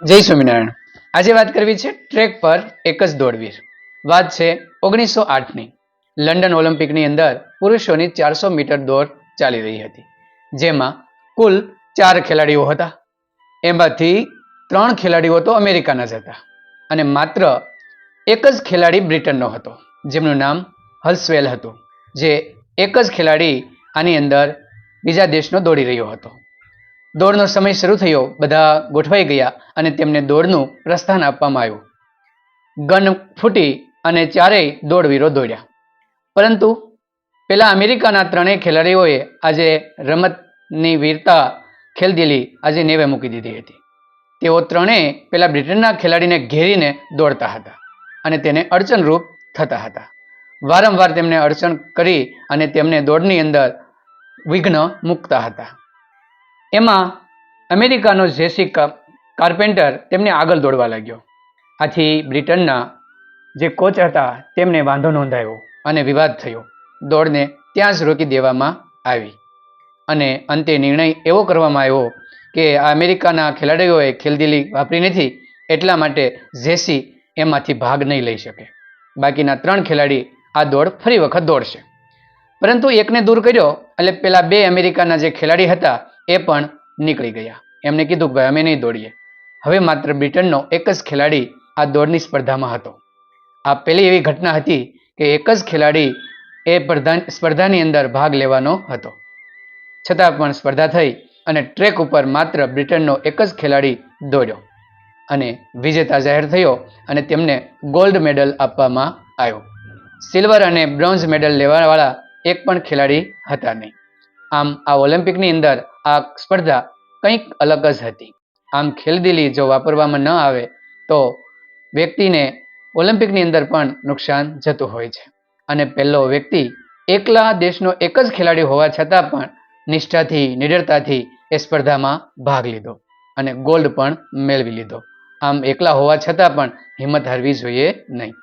જય સ્વામિનારાયણ. આજે વાત કરવી છે ટ્રેક પર એક જ દોડવીર. વાત છે ઓગણીસો આઠની. લંડન ઓલિમ્પિકની અંદર પુરુષોની ચારસો મીટર દોડ ચાલી રહી હતી. જેમાં કુલ ચાર ખેલાડીઓ હતા. એમાંથી ત્રણ ખેલાડીઓ તો અમેરિકાના જ હતા. અને માત્ર એક જ ખેલાડી બ્રિટનનો હતો, જેમનું નામ હલ્સવેલ હતું, જે એક જ ખેલાડી આની અંદર બીજા દેશનો દોડી રહ્યો હતો. દોડનો સમય શરૂ થયો, બધા ગોઠવાઈ ગયા અને તેમને દોડનું પ્રસ્થાન આપવામાં આવ્યું. ગન ફૂટી અને ચારેય દોડવીરો દોડ્યા. પરંતુ પેલા અમેરિકાના ત્રણેય ખેલાડીઓએ આજે રમતની વીરતા ખેલદિલી આજે નેવે મૂકી દીધી હતી. તેઓ ત્રણેય પેલા બ્રિટનના ખેલાડીને ઘેરીને દોડતા હતા અને તેને અડચણરૂપ થતા હતા. વારંવાર તેમને અડચણ કરી અને તેમને દોડની અંદર વિઘ્ન મૂકતા હતા. એમાં અમેરિકાનો જેસી કાર્પેન્ટર તેમને આગળ દોડવા લાગ્યો. આથી બ્રિટનના જે કોચ હતા તેમને વાંધો નોંધાયો અને વિવાદ થયો. દોડને ત્યાં જ રોકી દેવામાં આવી. અને અંતે નિર્ણય એવો કરવામાં આવ્યો કે આ અમેરિકાના ખેલાડીઓએ ખેલદિલી વાપરી નથી, એટલા માટે જેસી એમાંથી ભાગ નહીં લઈ શકે. બાકીના ત્રણ ખેલાડી આ દોડ ફરી વખત દોડશે. પરંતુ એકને દૂર કર્યો એટલે પેલા બે અમેરિકાના જે ખેલાડી હતા એ પણ નીકળી ગયા. એમને કીધું કે અમે નહીં દોડીએ. હવે માત્ર બ્રિટનનો એક જ ખેલાડી આ દોડની સ્પર્ધામાં હતો. આ પહેલી એવી ઘટના હતી કે એક જ ખેલાડી એ સ્પર્ધાની અંદર ભાગ લેવાનો હતો. છતાં પણ સ્પર્ધા થઈ અને ટ્રેક ઉપર માત્ર બ્રિટનનો એક જ ખેલાડી દોડ્યો અને વિજેતા જાહેર થયો અને તેમને ગોલ્ડ મેડલ આપવામાં આવ્યો. સિલ્વર અને બ્રોન્ઝ મેડલ લેવાવાળા એક પણ ખેલાડી હતા નહીં. આમ આ ઓલિમ્પિકની અંદર આ સ્પર્ધા કંઈક અલગ જ હતી. આમ ખેલદિલી જો વાપરવામાં ન આવે, તો વ્યક્તિને ઓલિમ્પિકની અંદર પણ નુકસાન જતું હોય છે. અને પહેલો વ્યક્તિ એકલા દેશનો એક જ ખેલાડી હોવા છતાં પણ નિષ્ઠાથી, નિડરતાથી એ સ્પર્ધામાં ભાગ લીધો અને ગોલ્ડ પણ મેળવી લીધો. આમ એકલા હોવા છતાં પણ હિંમત હારવી જોઈએ નહીં.